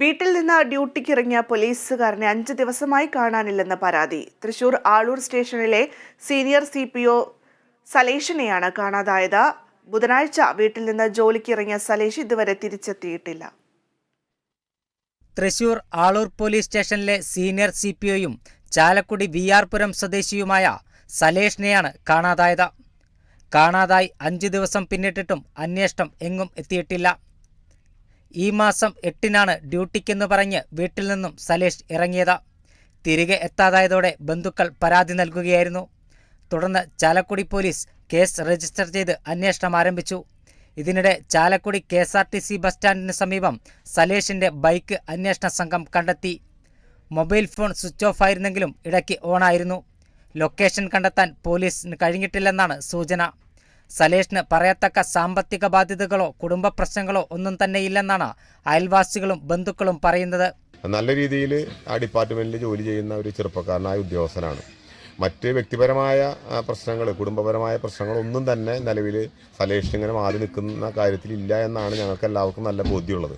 വീട്ടിൽ നിന്ന് ഡ്യൂട്ടിക്ക് ഇറങ്ങിയ പോലീസുകാരനെ അഞ്ച് ദിവസമായി കാണാനില്ലെന്ന പരാതി. തൃശൂർ ആളൂർ സ്റ്റേഷനിലെ സീനിയർ സി പി ഒ സലേഷിനെയാണ് കാണാതായത്. ബുധനാഴ്ച വീട്ടിൽ നിന്ന് ജോലിക്ക് ഇറങ്ങിയ സലേഷ് ഇതുവരെ തിരിച്ചെത്തിയിട്ടില്ല. തൃശൂർ ആളൂർ പോലീസ് സ്റ്റേഷനിലെ സീനിയർ സി പി ഒയും ചാലക്കുടി വി ആർ പുരം സ്വദേശിയുമായ സലേഷിനെയാണ് കാണാതായത്. കാണാതായി അഞ്ച് ദിവസം പിന്നിട്ടിട്ടും അന്വേഷണം എങ്ങും എത്തിയിട്ടില്ല. ഈ മാസം എട്ടിനാണ് ഡ്യൂട്ടിക്കെന്ന് പറഞ്ഞ് വീട്ടിൽ നിന്നും സലേഷ് ഇറങ്ങിയത്. തിരികെ എത്താതായതോടെ ബന്ധുക്കൾ പരാതി നൽകുകയായിരുന്നു. തുടർന്ന് ചാലക്കുടി പോലീസ് കേസ് രജിസ്റ്റർ ചെയ്ത് അന്വേഷണം ആരംഭിച്ചു. ഇതിനിടെ Chalakudy K S R T C bus സ്റ്റാൻഡിന് സമീപം സലേഷിന്റെ ബൈക്ക് അന്വേഷണ സംഘം കണ്ടെത്തി. മൊബൈൽ ഫോൺ സ്വിച്ച് ഓഫ് ആയിരുന്നെങ്കിലും ഇടയ്ക്ക് ഓണായിരുന്നു. ലൊക്കേഷൻ കണ്ടെത്താൻ പോലീസിന് കഴിഞ്ഞിട്ടില്ലെന്നാണ് സൂചന. സലേഷിന് പറയത്തക്ക സാമ്പത്തിക ബാധ്യതകളോ കുടുംബ പ്രശ്നങ്ങളോ ഒന്നും തന്നെ തന്നെയില്ലെന്നാണ് അയൽവാസികളും ബന്ധുക്കളും പറയുന്നത്. നല്ല രീതിയിൽ ആ ഡിപ്പാർട്ട്മെന്റിൽ ജോലി ചെയ്യുന്ന ഒരു ചെറുപ്പക്കാരനായ ഉദ്യോഗസ്ഥനാണ്. മറ്റ് വ്യക്തിപരമായ പ്രശ്നങ്ങൾ കുടുംബപരമായ പ്രശ്നങ്ങളൊന്നും തന്നെ നിലവിൽ സലേഷ് ഇങ്ങനെ മാറി നിൽക്കുന്ന കാര്യത്തിലില്ല എന്നാണ് ഞങ്ങൾക്ക് എല്ലാവർക്കും നല്ല ബോധ്യമുള്ളത്.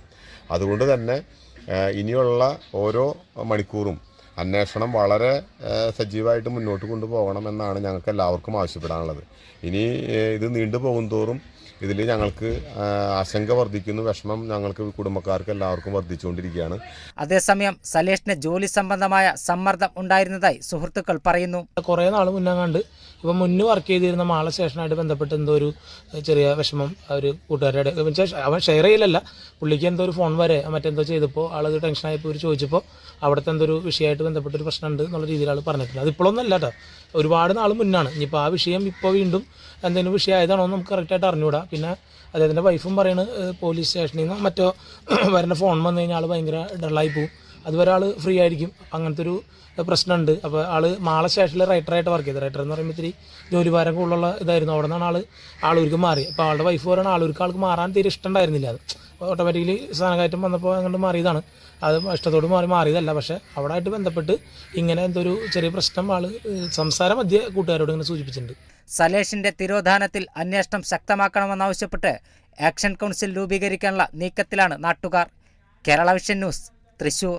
അതുകൊണ്ട് തന്നെ ഇനിയുള്ള ഓരോ മണിക്കൂറും അന്വേഷണം വളരെ സജീവമായിട്ട് മുന്നോട്ട് കൊണ്ടുപോകണം എന്നാണ് ഞങ്ങൾക്ക് എല്ലാവർക്കും ആവശ്യപ്പെടാനുള്ളത്. ഇനി ഇത് നീണ്ടു പോകും തോറും ഇതിൽ ഞങ്ങൾക്ക് ആശങ്ക വർദ്ധിക്കുന്നു വിഷമം ഞങ്ങൾക്ക് കുടുംബക്കാർക്ക് എല്ലാവർക്കും വർദ്ധിച്ചുകൊണ്ടിരിക്കുകയാണ്. അതേസമയം സലേഷിന് ജോലി സംബന്ധമായ സമ്മർദ്ദം ഉണ്ടായിരുന്നതായി സുഹൃത്തുക്കൾ പറയുന്നു. കുറേ നാൾ മുന്നേ കണ്ട് ഇപ്പം മുന്നേ വർക്ക് ചെയ്തിരുന്ന മാള സ്റ്റേഷനായിട്ട് ബന്ധപ്പെട്ട് എന്തോ ഒരു ചെറിയ വിഷമം അവർ ഒരു കൂട്ടുകാരുടെ അവൻ ഷെയർ ചെയ്യലല്ല. പുള്ളിക്ക് എന്തോ ഒരു ഫോൺ വരെ മറ്റെന്തോ ചെയ്തപ്പോൾ ആളത് ടെൻഷനായപ്പോൾ ഒരു ചോദിച്ചപ്പോൾ അവിടുത്തെ എന്തോ ഒരു വിഷയമായിട്ട് ബന്ധപ്പെട്ടൊരു പ്രശ്നമുണ്ട് എന്നുള്ള രീതിയിൽ ആൾ പറഞ്ഞിട്ടുണ്ട്. അതിപ്പോഴൊന്നും അല്ല കേട്ടോ. ഒരുപാട് നാൾ മുന്നാണ്. ഇനിയിപ്പോൾ ആ വിഷയം ഇപ്പോൾ വീണ്ടും എന്തെങ്കിലും വിഷയമായതാണോ നമുക്ക് കറക്റ്റായിട്ട് അറിഞ്ഞുകൂടാ. പിന്നെ അദ്ദേഹത്തിന്റെ വൈഫും പറയുന്നത് പോലീസ് സ്റ്റേഷനിൽ നിന്ന് മറ്റോ വരുന്ന ഫോൺ വന്നു കഴിഞ്ഞാൽ ആൾ ഭയങ്കര ഡള്ളായി പോകും അതുവരെ ആൾ ഫ്രീ ആയിരിക്കും. അങ്ങനത്തെ ഒരു പ്രശ്നമുണ്ട്. അപ്പോൾ ആൾ മാള സ്റ്റേഷനിൽ റൈറ്ററായിട്ട് വർക്ക് ചെയ്തത് റൈറ്റർ എന്ന് പറയുമ്പോൾ ഇത്തിരി ജോലിഭാരം കൂടുതലുള്ള ഇതായിരുന്നു. അവിടെ നിന്നാണ് ആൾ ആളൂർക്ക് മാറി. അപ്പോൾ ആളുടെ വൈഫ് പറയുന്ന ആളൂർക്ക് ആൾക്ക് മാറാൻ തീരെ ഇഷ്ടം ഉണ്ടായിരുന്നില്ല അത് ഓട്ടോമാറ്റിക്കലി സ്ഥാനക്കയറ്റം വന്നപ്പോൾ അങ്ങോട്ട് മാറിയതാണ്. അത് ഇഷ്ടത്തോട് മാറി മാറിയതല്ല. പക്ഷേ അവിടെ ആയിട്ട് ബന്ധപ്പെട്ട് ഇങ്ങനെ എന്തൊരു ചെറിയ പ്രശ്നം ആൾ സംസാരം മധ്യ കൂട്ടുകാരോട് ഇങ്ങനെ സൂചിപ്പിച്ചിട്ടുണ്ട്. സലേഷിന്റെ തിരോധാനത്തിൽ അന്വേഷണം ശക്തമാക്കണമെന്നാവശ്യപ്പെട്ട് ആക്ഷൻ കൗൺസിൽ രൂപീകരിക്കാനുള്ള നീക്കത്തിലാണ് നാട്ടുകാർ. Kerala Vision News Thrissur.